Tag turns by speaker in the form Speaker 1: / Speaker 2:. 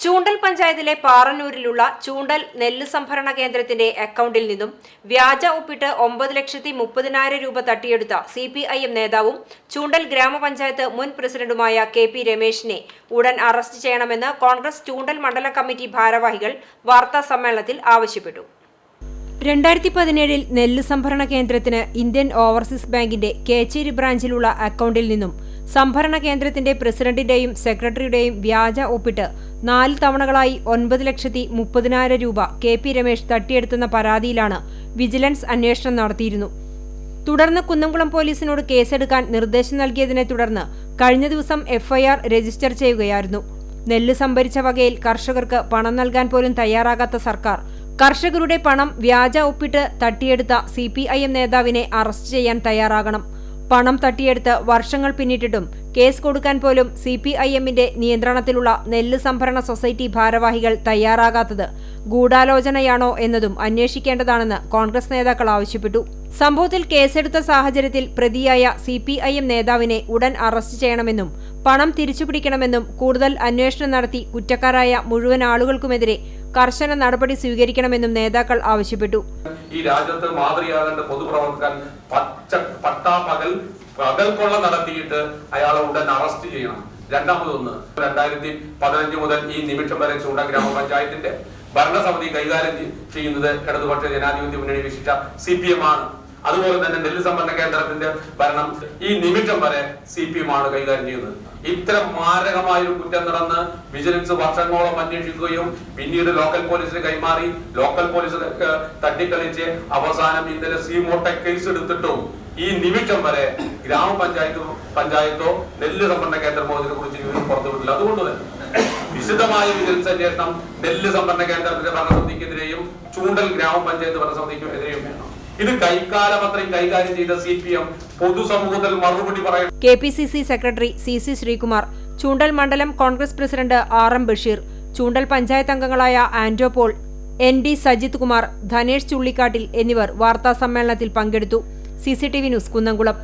Speaker 1: ചൂണ്ടൽ പഞ്ചായത്തിലെ പാറന്നൂരിലുള്ള ചൂണ്ടൽ നെല്ല് സംഭരണ കേന്ദ്രത്തിന്റെ അക്കൗണ്ടിൽ നിന്നും വ്യാജ ഒപ്പിട്ട് ഒമ്പത് ലക്ഷത്തി മുപ്പതിനായിരം രൂപ തട്ടിയെടുത്ത സി പി ഐ എം നേതാവും ചൂണ്ടൽ ഗ്രാമപഞ്ചായത്ത് മുൻ പ്രസിഡന്റുമായ കെ പി രമേശിനെ ഉടൻ അറസ്റ്റ് ചെയ്യണമെന്ന് കോൺഗ്രസ് ചൂണ്ടൽ മണ്ഡല കമ്മിറ്റി ഭാരവാഹികൾ വാർത്താ സമ്മേളനത്തിൽ ആവശ്യപ്പെട്ടു. രണ്ടായിരത്തി പതിനേഴിൽ നെല്ല് സംഭരണ കേന്ദ്രത്തിന് ഇന്ത്യൻ ഓവർസീസ് ബാങ്കിന്റെ കേച്ചേരി ബ്രാഞ്ചിലുള്ള അക്കൗണ്ടിൽ നിന്നും സംഭരണ കേന്ദ്രത്തിന്റെ പ്രസിഡന്റിന്റെയും സെക്രട്ടറിയുടെയും വ്യാജ ഒപ്പിട്ട് നാല് തവണകളായി ഒൻപത് ലക്ഷത്തി മുപ്പതിനായിരം രൂപ കെ പി രമേശ് തട്ടിയെടുത്തെന്ന പരാതിയിലാണ് വിജിലൻസ് അന്വേഷണം നടത്തിയിരുന്നു. തുടർന്ന് കുന്നംകുളം പോലീസിനോട് കേസെടുക്കാൻ നിർദ്ദേശം നൽകിയതിനെ തുടർന്ന് കഴിഞ്ഞ ദിവസം എഫ്ഐആർ രജിസ്റ്റർ ചെയ്യുകയായിരുന്നു. നെല്ല് സംഭരിച്ച വകയിൽ കർഷകർക്ക് പണം നൽകാൻ പോലും തയ്യാറാകാത്ത സർക്കാർ കർഷകരുടെ പണം വ്യാജ ഒപ്പിട്ട് തട്ടിയെടുത്ത സി പി ഐ എം നേതാവിനെ അറസ്റ്റ് ചെയ്യാൻ തയ്യാറാകണം. പണം തട്ടിയെടുത്ത് വർഷങ്ങൾ പിന്നിട്ടിട്ടും കേസ് കൊടുക്കാൻ പോലും സി പി ഐ എമ്മിന്റെ നിയന്ത്രണത്തിലുള്ള നെല്ല് സംഭരണ സൊസൈറ്റി ഭാരവാഹികൾ തയ്യാറാകാത്തത് ഗൂഢാലോചനയാണോ എന്നതും അന്വേഷിക്കേണ്ടതാണെന്ന് കോൺഗ്രസ് നേതാക്കൾ ആവശ്യപ്പെട്ടു. സംഭവത്തിൽ കേസെടുത്ത സാഹചര്യത്തിൽ പ്രതിയായ സി പി ഐ എം നേതാവിനെ ഉടൻ അറസ്റ്റ് ചെയ്യണമെന്നും പണം തിരിച്ചുപിടിക്കണമെന്നും കൂടുതൽ അന്വേഷണം നടത്തി കുറ്റക്കാരായ മുഴുവൻ ആളുകൾക്കുമെതിരെ കർശന നടപടി സ്വീകരിക്കണമെന്നും നേതാക്കൾ ആവശ്യപ്പെട്ടു.
Speaker 2: ഈ രാജ്യത്ത് മാതൃയാകേണ്ട പൊതുപ്രവർത്തകൻ പച്ച പട്ടാ പകൽ പകൽ കൊള്ള നടത്തിയിട്ട് അയാളെ ഉടൻ അറസ്റ്റ് ചെയ്യണം. രണ്ടാമതൊന്ന് രണ്ടായിരത്തി പതിനഞ്ച് മുതൽ ഈ നിമിഷം വരെ ചൂണ്ട ഗ്രാമപഞ്ചായത്തിന്റെ ഭരണസമിതി കൈകാര്യം ചെയ്യുന്നത് ഇടതുപക്ഷ ജനാധിപത്യ മുന്നണി വിശിഷ്ട സി പി എം ആണ്. അതുപോലെ തന്നെ നെല്ല് സംഭരണ കേന്ദ്രത്തിന്റെ ഭരണം ഈ നിമിഷം വരെ സി പി എം ആണ് കൈകാര്യം ചെയ്യുന്നത്. ഇത്തരം മാരകമായ ഒരു കുറ്റം നടന്ന് വിജിലൻസ് വർഷങ്ങളോളം അന്വേഷിക്കുകയും പിന്നീട് ലോക്കൽ പോലീസിന് കൈമാറി ലോക്കൽ പോലീസ് തട്ടിക്കളിച്ച് അവസാനം ഇന്നലെ സീമോട്ടെ കേസ് എടുത്തിട്ടും ഈ നിമിഷം വരെ ഗ്രാമപഞ്ചായത്തോ പഞ്ചായത്തോ നെല്ല് സംഭരണ കേന്ദ്രമോ ഇതിനെ കുറിച്ച് അതുകൊണ്ട് തന്നെ വിശദമായ വിജിലൻസ് അന്വേഷണം നെല്ല് സംഭരണ കേന്ദ്രത്തിന്റെ ഭരണസമിതിക്കെതിരെയും ചൂണ്ടൽ ഗ്രാമപഞ്ചായത്ത് ഭരണസമിതിക്കും എതിരെയും വേണം. ഇത് കൈകാലപത്രം കൈകാര്യം ചെയ്ത സി പി എം പൊതുസമൂഹത്തിൽ മറുപടി പറയണം
Speaker 1: K P C C secretary C C Sreekumar Choondal മണ്ഡലം Congress president R M Basheer Choondal panchayat അംഗങ്ങളായ ആന്റോ പോൾ എൻ ഡി സജിത് കുമാർ ധനേഷ് ചുള്ളിക്കാട്ടിൽ എന്നിവർ വാർത്താ സമ്മേളനത്തിൽ പങ്കെടുത്തു. C C T V news Kunnamkulam.